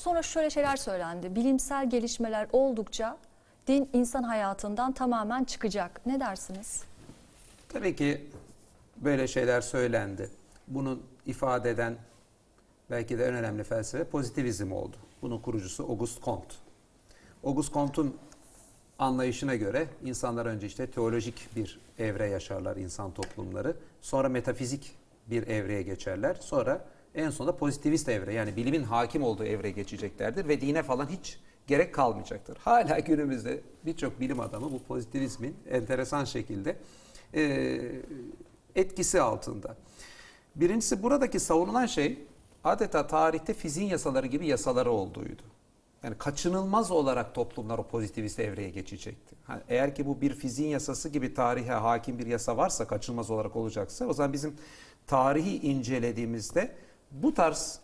Sonra şöyle şeyler söylendi. Bilimsel gelişmeler oldukça din insan hayatından tamamen çıkacak. Ne dersiniz? Tabii ki böyle şeyler söylendi. Bunu ifade eden belki de en önemli felsefe pozitivizm oldu. Bunun kurucusu Auguste Comte. Auguste Comte'un anlayışına göre insanlar önce işte teolojik bir evre yaşarlar insan toplumları. Sonra metafizik bir evreye geçerler. Sonra en sonunda pozitivist evre yani bilimin hakim olduğu evreye geçeceklerdir ve dine falan hiç gerek kalmayacaktır. Hala günümüzde birçok bilim adamı bu pozitivizmin enteresan şekilde e, etkisi altında. Birincisi buradaki savunulan şey adeta tarihte fiziğin yasaları gibi yasaları olduğuydu. Yani kaçınılmaz olarak toplumlar o pozitivist evreye geçecekti. Ha, eğer ki bu bir fiziğin yasası gibi tarihe hakim bir yasa varsa kaçınılmaz olarak olacaksa o zaman bizim tarihi incelediğimizde bu tarz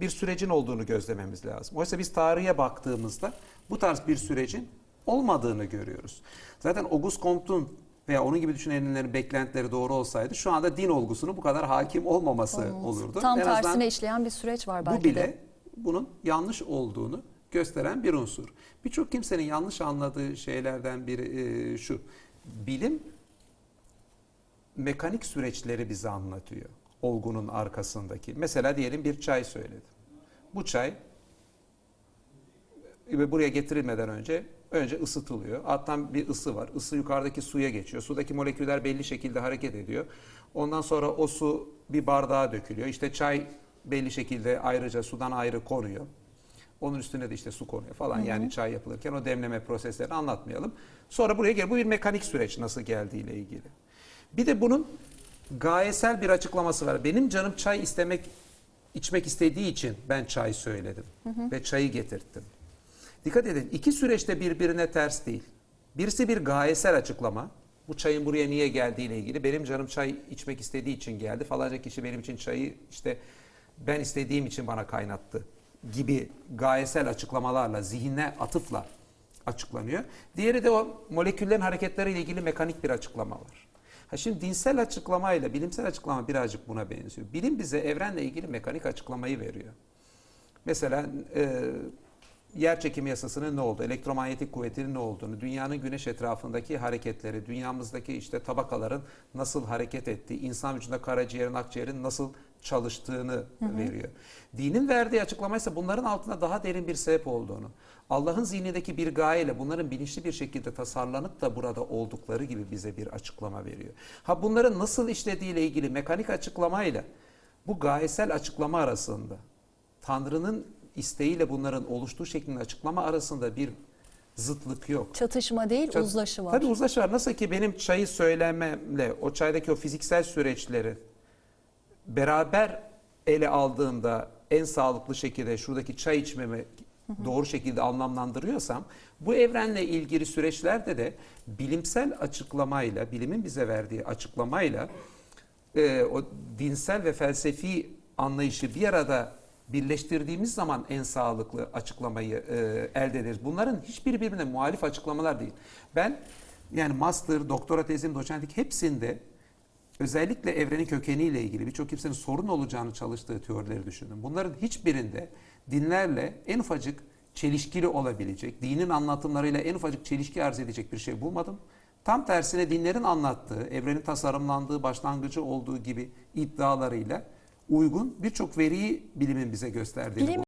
bir sürecin olduğunu gözlememiz lazım. Oysa biz tarihe baktığımızda bu tarz bir sürecin olmadığını görüyoruz. Zaten Auguste Comte'un veya onun gibi düşünenlerin beklentileri doğru olsaydı şu anda din olgusunun bu kadar hakim olmaması Olmaz. olurdu. Tam En tersine işleyen bir süreç var belki bu bile de. bunun yanlış olduğunu gösteren bir unsur. Birçok kimsenin yanlış anladığı şeylerden biri e, şu. Bilim mekanik süreçleri bize anlatıyor. Olgunun arkasındaki. Mesela diyelim bir çay söyledim. Bu çay ve buraya getirilmeden önce önce ısıtılıyor. Alttan bir ısı var. Isı yukarıdaki suya geçiyor. Sudaki moleküller belli şekilde hareket ediyor. Ondan sonra o su bir bardağa dökülüyor. İşte çay belli şekilde ayrıca sudan ayrı konuyor. Onun üstüne de işte su konuyor falan. Yani çay yapılırken o demleme proseslerini anlatmayalım. Sonra buraya gel. Bu bir mekanik süreç nasıl geldiğiyle ilgili. Bir de bunun gayesel bir açıklaması var. Benim canım çay istemek içmek istediği için ben çay söyledim ve çayı getirttim. Dikkat edin iki süreçte birbirine ters değil. Birisi bir gayesel açıklama. Bu çayın buraya niye geldiğiyle ilgili. Benim canım çay içmek istediği için geldi. Falanca kişi benim için çayı işte ben istediğim için bana kaynattı gibi gayesel açıklamalarla, zihine atıfla açıklanıyor. Diğeri de o moleküllerin hareketleriyle ilgili mekanik bir açıklama var. Ha şimdi dinsel açıklamayla bilimsel açıklama birazcık buna benziyor. Bilim bize evrenle ilgili mekanik açıklamayı veriyor. Mesela e, yer çekimi yasasının ne olduğu, elektromanyetik kuvvetinin ne olduğunu, dünyanın güneş etrafındaki hareketleri, dünyamızdaki işte tabakaların nasıl hareket ettiği, insan vücudunda karaciğerin, akciğerin nasıl çalıştığını veriyor. Dinin verdiği açıklama ise bunların altında daha derin bir sebep olduğunu, Allah'ın zihnindeki bir gayeyle bunların bilinçli bir şekilde tasarlanıp da burada oldukları gibi bize bir açıklama veriyor. Ha bunların nasıl işlediğiyle ilgili mekanik açıklamayla bu gayesel açıklama arasında Tanrı'nın isteğiyle bunların oluştuğu şeklinde açıklama arasında bir zıtlık yok. Çatışma değil, Çat- uzlaşı var. Tabii uzlaşı var. Nasıl ki benim çayı söylememle o çaydaki o fiziksel süreçleri beraber ele aldığımda en sağlıklı şekilde şuradaki çay içmemi doğru şekilde anlamlandırıyorsam bu evrenle ilgili süreçlerde de bilimsel açıklamayla, bilimin bize verdiği açıklamayla e, o dinsel ve felsefi anlayışı bir arada birleştirdiğimiz zaman en sağlıklı açıklamayı e, elde ederiz. Bunların hiçbiri birbirine muhalif açıklamalar değil. Ben yani master, doktora tezim, doçentlik hepsinde özellikle evrenin kökeniyle ilgili birçok kimsenin sorun olacağını çalıştığı teorileri düşündüm. Bunların hiçbirinde dinlerle en ufacık çelişkili olabilecek, dinin anlatımlarıyla en ufacık çelişki arz edecek bir şey bulmadım. Tam tersine dinlerin anlattığı, evrenin tasarımlandığı, başlangıcı olduğu gibi iddialarıyla uygun birçok veriyi bilimin bize gösterdiğini Bilim